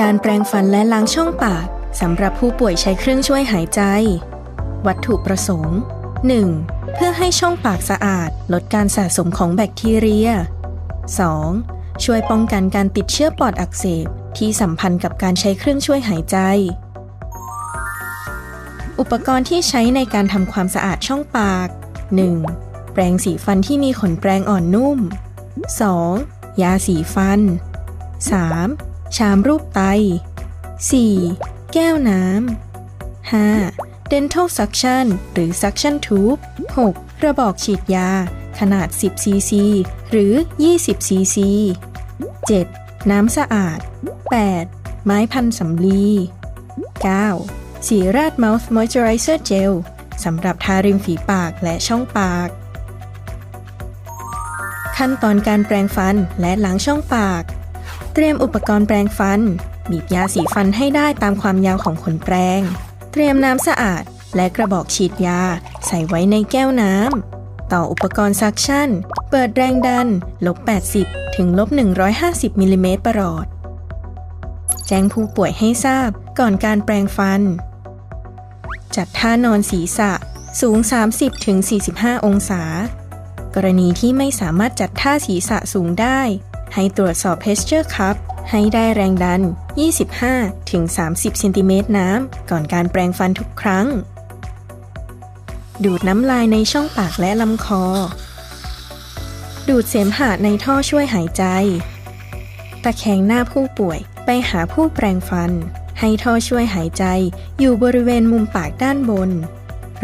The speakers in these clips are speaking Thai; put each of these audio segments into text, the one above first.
การแปรงฟันและล้างช่องปากสำหรับผู้ป่วยใช้เครื่องช่วยหายใจ วัตถุประสงค์ 1. เพื่อให้ช่องปากสะอาด ลดการสะสมของแบคทีเรีย 2. ช่วยป้องกันการติดเชื้อปอดอักเสบที่สัมพันธ์กับการใช้เครื่องช่วยหายใจ อุปกรณ์ที่ใช้ในการทำความสะอาดช่องปาก 1. แปรงสีฟันที่มีขนแปรงอ่อนนุ่ม 2. ยาสีฟัน 3. ชามรูปไต 4. แก้วน้ำ 5. dental suction หรือ suction tube 6. กระบอกฉีดยา ขนาด 10 cc หรือ 20 cc 7. น้ำสะอาด 8. ไม้พันสำลี 9. สีราด mouth moisturizer gel สำหรับทาริมฝีปากและช่องปาก ขั้นตอนการแปรงฟันและล้างช่องปาก เตรียมอุปกรณ์แปรงฟัน บีบยาสีฟันให้ได้ตามความยาวของขนแปรง เตรียมน้ำสะอาด และกระบอกฉีดยา ใส่ไว้ในแก้วน้ำ ต่ออุปกรณ์ซักชั่น เปิดแรงดัน ลบ 80 ถึงลบ 150มิลลิเมตรประหลอด แจ้งผู้ป่วยให้ทราบก่อนการแปรงฟัน จัดท่านอนศีรษะสูง 30-45 องศา กรณีที่ไม่สามารถจัดท่าศีรษะสูงได้ ให้ตรวจสอบ posture cup ให้ได้แรงดัน 25-30 เซนติเมตรน้ำก่อนการแปรงฟันทุกครั้ง ดูดน้ำลายในช่องปากและลำคอ ดูดเสมหะในท่อช่วยหายใจ ตะแคงหน้าผู้ป่วยไปหาผู้แปรงฟัน ให้ท่อช่วยหายใจอยู่บริเวณมุมปากด้านบน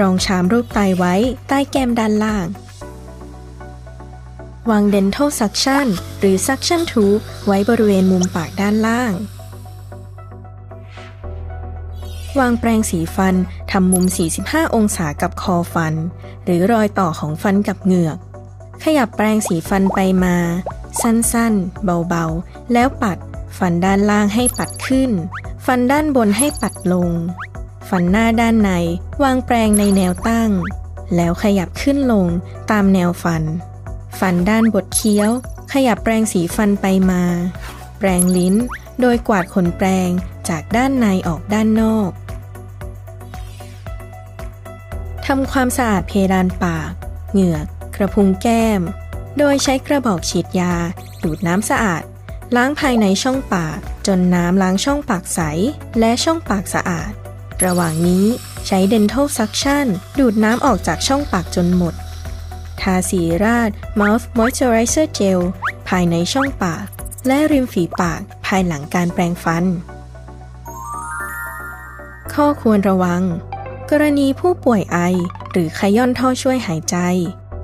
รองชามรูปไตไว้ใต้แก้มด้านล่าง วาง dental suction หรือ suction tube ไว้บริเวณมุมปากด้านล่าง วางแปรงสีฟันทำมุม 45 องศากับคอฟัน หรือรอยต่อของฟันกับเหงือก ขยับแปรงสีฟันไปมา สั้นๆ เบาๆ แล้วปัด ฟันด้านล่างให้ปัดขึ้น ฟันด้านบนให้ปัดลง ฟันหน้าด้านใน วางแปรงในแนวตั้ง แล้วขยับขึ้นลงตามแนวฟัน ฟันด้านบดเคี้ยว ขยับแปรงสีฟันไปมา แปรงลิ้น โดยกวาดขนแปรงจากด้านในออกด้านนอกทำความสะอาดเพดานปาก เหงือก กระพุ้งแก้ม โดยใช้กระบอกฉีดยา ดูดน้ำสะอาด ล้างภายในช่องปาก จนน้ำล้างช่องปากใส และช่องปากสะอาด ระหว่างนี้ใช้ dental suction ดูดน้ำออกจากช่องปากจนหมด ทาสีราด mouth moisturizer gel ภายในช่องปาก และริมฝีปากภายหลังการแปรงฟัน ข้อควรระวัง กรณีผู้ป่วยไอ หรือขย่อนท่อช่วยหายใจ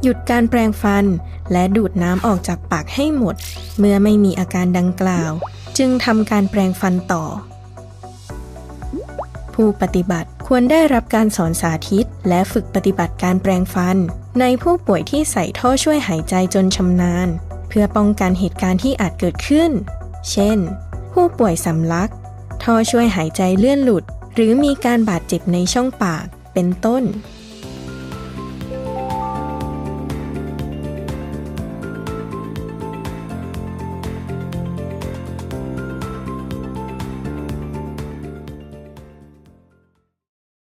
หยุดการแปรงฟัน และดูดน้ำออกจากปากให้หมด เมื่อไม่มีอาการดังกล่าว จึงทำการแปรงฟันต่อ ผู้ปฏิบัติ ควรได้รับการสอนสาธิต และฝึกปฏิบัติการแปรงฟัน ในผู้ป่วยที่ใส่ท่อช่วยหายใจจนชำนาญ เพื่อป้องกันเหตุการณ์ที่อาจเกิดขึ้น เช่น ผู้ป่วยสำลัก ท่อช่วยหายใจเลื่อนหลุด หรือมีการบาดเจ็บในช่องปาก เป็นต้น